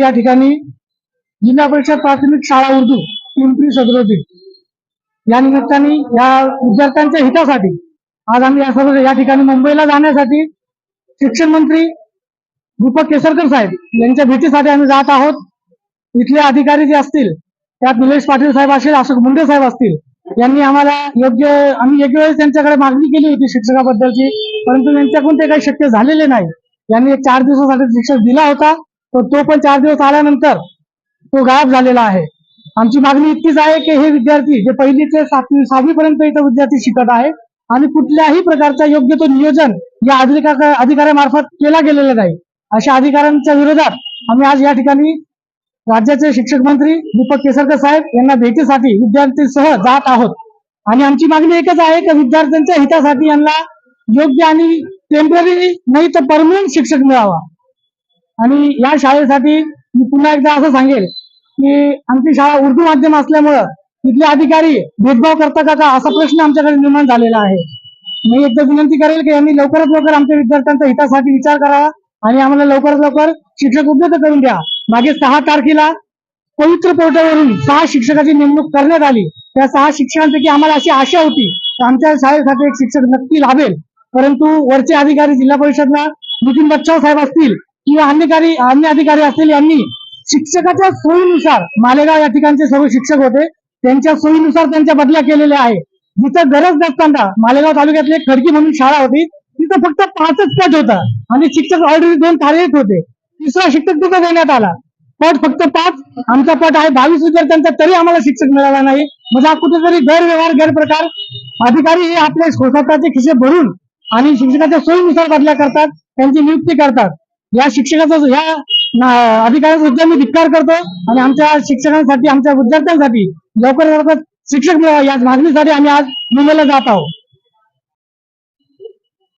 या ठिकाणी जिल्हा परिषद प्राथमिक शाळा उर्दू पिंपरी सदरोती या निमित्ताने या विद्यार्थ्यांच्या हितासाठी आज आम्ही या सर्व या ठिकाणी मुंबईला जाण्यासाठी शिक्षण मंत्री दीपक केसरकर साहेब यांच्या भेटीसाठी आम्ही जात आहोत. इथले अधिकारी जे असतील त्यात निलेश पाटील साहेब असतील अशोक मुंडे साहेब असतील यांनी आम्हाला योग्य आम्ही एक वेळेस त्यांच्याकडे मागणी केली होती शिक्षकाबद्दलची परंतु त्यांच्याकडून ते काही शक्य झालेले नाही. यांनी एक चार दिवसासाठी शिक्षक दिला होता. तर तो पण चार दिवस आल्यानंतर तो गायब झालेला आहे. आमची मागणी इतकीच आहे की हे विद्यार्थी जे पहिली ते सातवी सहावी पर्यंत इथं विद्यार्थी शिकत आहे आणि कुठल्याही प्रकारचा योग्य तो नियोजन या अधिका अधिकाऱ्यामार्फत केला गेलेला नाही. अशा अधिकाऱ्यांच्या विरोधात आम्ही आज या ठिकाणी राज्याचे शिक्षक मंत्री दीपक केसरकर साहेब यांना भेटीसाठी विद्यार्थ्यांसह जात आहोत. आणि आमची मागणी एकच आहे की विद्यार्थ्यांच्या हितासाठी यांना योग्य आणि टेंपररी नाही तर परमनंट शिक्षक मिळावा. आणि या शाळेसाठी मी पुन्हा एकदा असं सांगेल की आमची शाळा उर्दू माध्यम असल्यामुळं तिथले अधिकारी भेदभाव करता का असा प्रश्न आमच्याकडे निर्माण झालेला आहे. मी एकदा विनंती करेल की यांनी लवकरात लवकर आमच्या विद्यार्थ्यांच्या हितासाठी विचार करावा आणि आम्हाला लवकरात लवकर शिक्षक उपलब्ध करून द्या. मागे सहा तारखेला पवित्र पोर्टलवरून सहा शिक्षकाची नेमणूक करण्यात आली. त्या सहा शिक्षकांपैकी आम्हाला अशी आशा होती की आमच्या शाळेसाठी एक शिक्षक नक्की लाभेल. परंतु वरचे अधिकारी जिल्हा परिषदला नितीन बच्चाव साहेब असतील किंवा अधिकारी अन्य अधिकारी असतील यांनी शिक्षकाच्या सोयीनुसार मालेगाव या ठिकाणचे सर्व शिक्षक होते त्यांच्या सोयीनुसार त्यांच्या बदल्या केलेल्या आहे जिथं गरज नसताना मालेगाव तालुक्यातली एक खडकी म्हणून शाळा होती तिथं फक्त पाचच पट होता आणि शिक्षक ऑलरेडी दोन कार्यरत होते. तिसरा शिक्षक तिथं देण्यात आला. पट फक्त पाच आमचा पट आहे बावीस विद्यार्थ्यांचा तरी आम्हाला शिक्षक मिळाला नाही. म्हणजे हा कुठेतरी गैरव्यवहार गैरप्रकार. अधिकारी हे आपले स्वतःचे खिसे भरून आणि शिक्षकाच्या सोयीनुसार बदल्या करतात त्यांची नियुक्ती करतात. या शिक्षकाचा या ना- अधिकाऱ्याचा सुद्धा मी धिक्कार करतो आणि आमच्या शिक्षकांसाठी आमच्या विद्यार्थ्यांसाठी लवकर लवकर शिक्षक मिळावा या मागणीसाठी आम्ही आज मुंबईला जात आहोत.